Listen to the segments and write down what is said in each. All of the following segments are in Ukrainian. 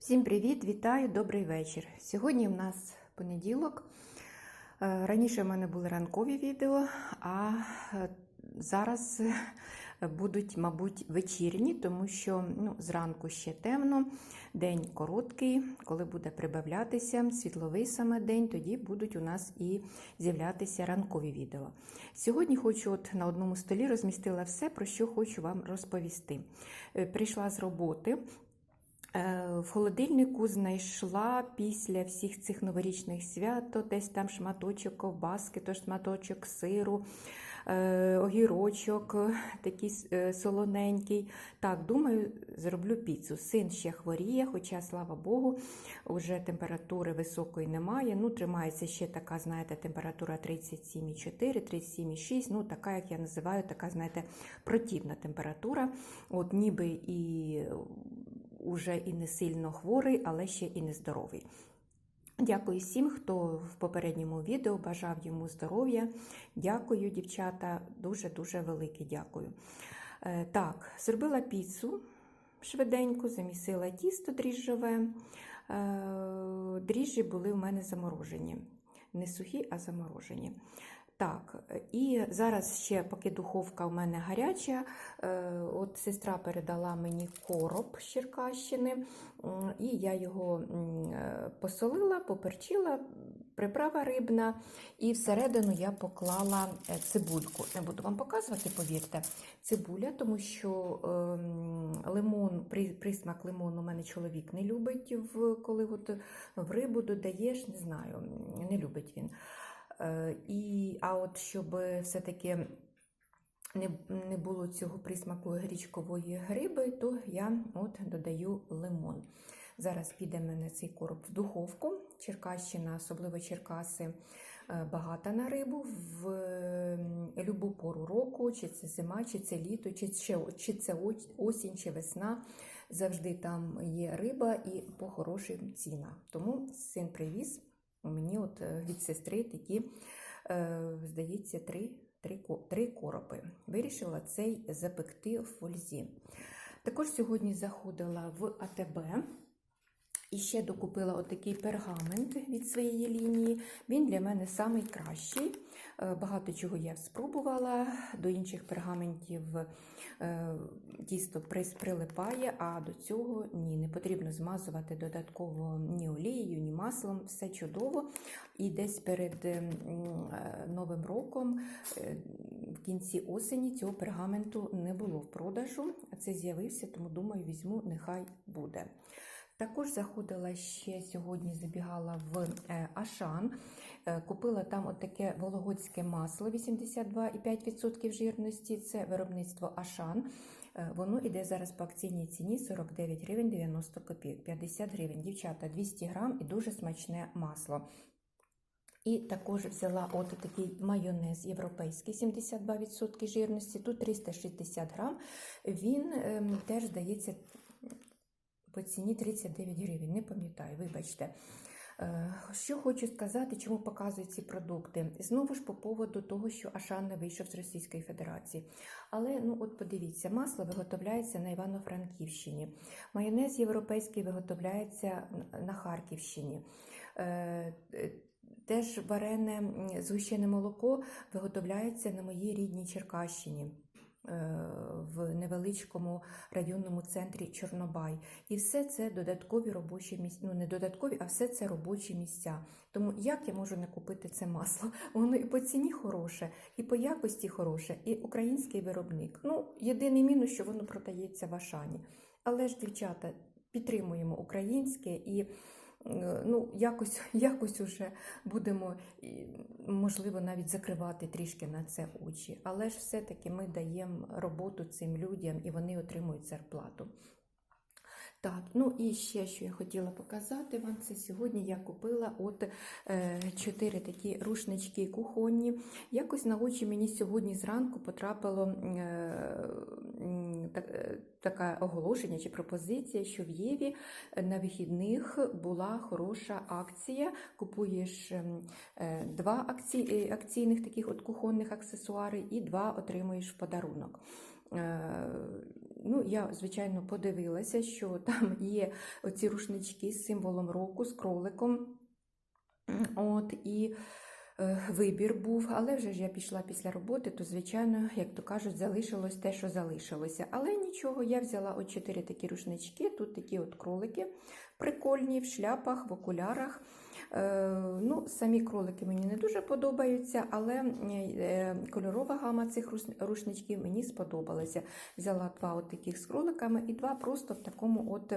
Всім привіт, вітаю, добрий вечір. Сьогодні в нас понеділок. Е, Раніше в мене були ранкові відео, а е, зараз е, будуть, мабуть, вечірні, тому що ну, зранку ще темно, день короткий, коли буде прибавлятися світловий саме день, тоді будуть у нас і з'являтися ранкові відео. Сьогодні хочу от на одному столі розмістила все, про що хочу вам розповісти. Прийшла з роботи. Е, В холодильнику знайшла після всіх цих новорічних свят, то десь там шматочок ковбаски, то шматочок сиру, е, огірочок, такий е, солоненький. Так, думаю, зроблю піцу. Син ще хворіє, хоча, слава Богу, вже температури високої немає. Ну, тримається ще така, знаєте, температура 37,4, 37,6. Ну, така, як я називаю, така, знаєте, противна температура. От ніби і уже і не сильно хворий, але ще і не здоровий. Дякую всім, хто в попередньому відео бажав йому здоров'я. Дякую, дівчата, дуже-дуже велике дякую. Е, Так, зробила піцу швиденько, замісила тісто дріжджове. Е, Дріжджі були в мене заморожені. Не сухі, а заморожені. Так, і зараз ще, поки духовка у мене гаряча, е, от сестра передала мені короб з Черкащини, і я його е, посолила, поперчила, приправа рибна, і всередину я поклала е, цибульку. Не буду вам показувати, повірте, цибуля, тому що ем, лимон, присмак лимону у мене чоловік не любить, коли от в рибу додаєш, не знаю, не любить він. Е, І, а от щоб все-таки не, не було цього присмаку грічкової гриби, то я от додаю лимон. Зараз піде мене цей короб в духовку. Черкащина, особливо Черкаси, е, багата на рибу в м, любу пору року, чи це зима, чи це літо, чи, це осінь, чи весна. Завжди там є риба і по хорошим цінах. Тому син привіз мені от е, від сестри такі, здається, три, три, три коропи. Вирішила цей запекти в фользі. Також сьогодні заходила в АТБ. І ще докупила отакий пергамент від своєї лінії. Він для мене самий кращий. Е, Багато чого я спробувала. До інших пергаментів е, тісто прилипає, а до цього ні, не потрібно змазувати додатково ні олією, ні маслом. Все чудово. І десь перед ем, е, Новим роком, в кінці осені, цього пергаменту не було в продажу. Це з'явився, тому думаю, візьму, нехай буде. Також заходила ще сьогодні, забігала в е, Ашан. Е, Купила там от таке вологодське масло 82,5% жирності. Це виробництво Ашан. Е, Воно іде зараз по акційній ціні 49 гривень 90 копійок, 50 гривень. Дівчата, 200 грам і дуже смачне масло. І також взяла от такий майонез європейський 72% жирності, тут 360 грам. Він ем, теж здається по ціні 39 гривень, не пам'ятаю, вибачте. Е, Що хочу сказати, чому показую ці продукти? Знову ж по поводу того, що Ашан не вийшов з Російської Федерації. Але ну от подивіться, масло виготовляється на Івано-Франківщині, майонез європейський виготовляється на Харківщині. Е, е, Теж варене згущене молоко виготовляється на моїй рідній Черкащині в невеличкому районному центрі Чорнобай. І все це додаткові робочі місця. Ну, не додаткові, а все це робочі місця. Тому як я можу не купити це масло? Воно і по ціні хороше, і по якості хороше, і український виробник. Ну, єдиний мінус, що воно продається в Ашані. Але ж, дівчата, підтримуємо українське і. Е, Ну, якось, якось уже будемо, можливо, навіть закривати трішки на це очі. Але ж все-таки ми даємо роботу цим людям і вони отримують зарплату. Так, ну і ще що я хотіла показати вам, це сьогодні я купила от е, чотири такі рушнички кухонні. Якось на очі мені сьогодні зранку потрапило е, таке оголошення чи пропозиція, що в Єві на вихідних була хороша акція. Купуєш ем, е, два акці, е, акційних таких от кухонних аксесуари і два отримуєш в подарунок. Е, Ну, я, звичайно, подивилася, що там є оці рушнички з символом року, з кроликом. От, і вибір був, але вже ж я пішла після роботи, то, звичайно, як то кажуть, залишилось те, що залишилося. Але нічого, я взяла от чотири такі рушнички, тут такі от кролики прикольні, в шляпах, в окулярах. Е, ну, Самі кролики мені не дуже подобаються, але е, кольорова гама цих рушничків мені сподобалася. Взяла два от таких з кроликами і два просто в такому от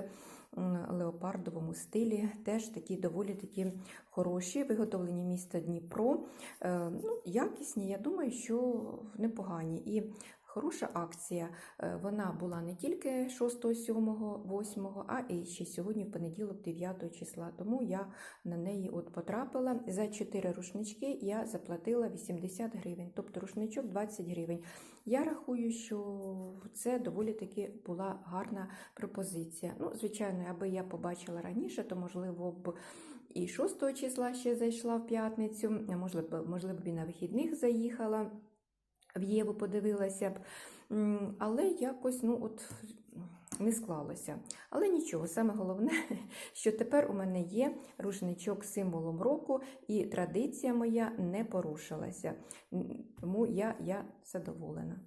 леопардовому стилі. Теж такі доволі такі хороші, виготовлені міста Дніпро. Е, ну, якісні, я думаю, що непогані. І Хороша акція. Е, Вона була не тільки 6, 7, 8, а і ще сьогодні, в понеділок, 9 числа. Тому я на неї от потрапила. За 4 рушнички я заплатила 80 гривень, тобто рушничок 20 гривень. Я рахую, що це доволі таки була гарна пропозиція. Ну, звичайно, аби я побачила раніше, то можливо б. І 6 числа ще зайшла в п'ятницю, можливо, можливо, і на вихідних заїхала в Єву подивилася б. Але якось ну, от, не склалося. Але нічого, саме головне, що тепер у мене є рушничок з символом року, і традиція моя не порушилася. Тому я, я задоволена.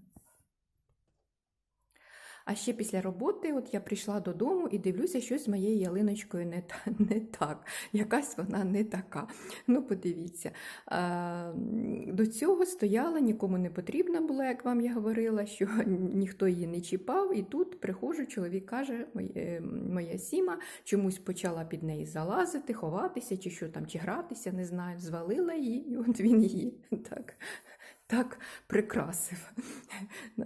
А ще після роботи от я прийшла додому і дивлюся, щось з моєю ялиночкою не, та- не так. Якась вона не така. Ну, подивіться. А, до цього стояла, нікому не потрібна була, як вам я говорила, що ніхто її не чіпав. І тут приходжу, чоловік каже, моє- моя сіма чомусь почала під неї залазити, ховатися, чи що там, чи гратися, не знаю. Звалила її, і от він її так. Так прикрасив,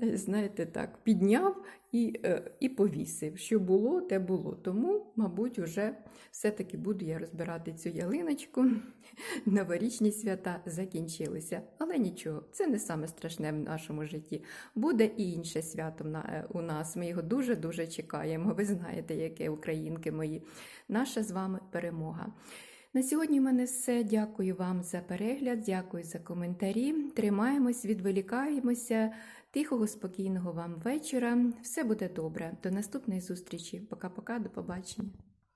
знаєте, так, підняв і, е, і повісив. Що було, те було. Тому, мабуть, вже все-таки буду я розбирати цю ялиночку. Новорічні свята закінчилися. Але нічого, це не саме страшне в нашому житті. Буде і інше свято е, у нас. Ми його дуже-дуже чекаємо. Ви знаєте, яке українки мої. Наша з вами перемога. На сьогодні в мене все. Дякую вам за перегляд, дякую за коментарі. Тримаємось, відволікаємося. Тихого, спокійного вам вечора. Все буде добре. До наступної зустрічі. Пока-пока, до побачення.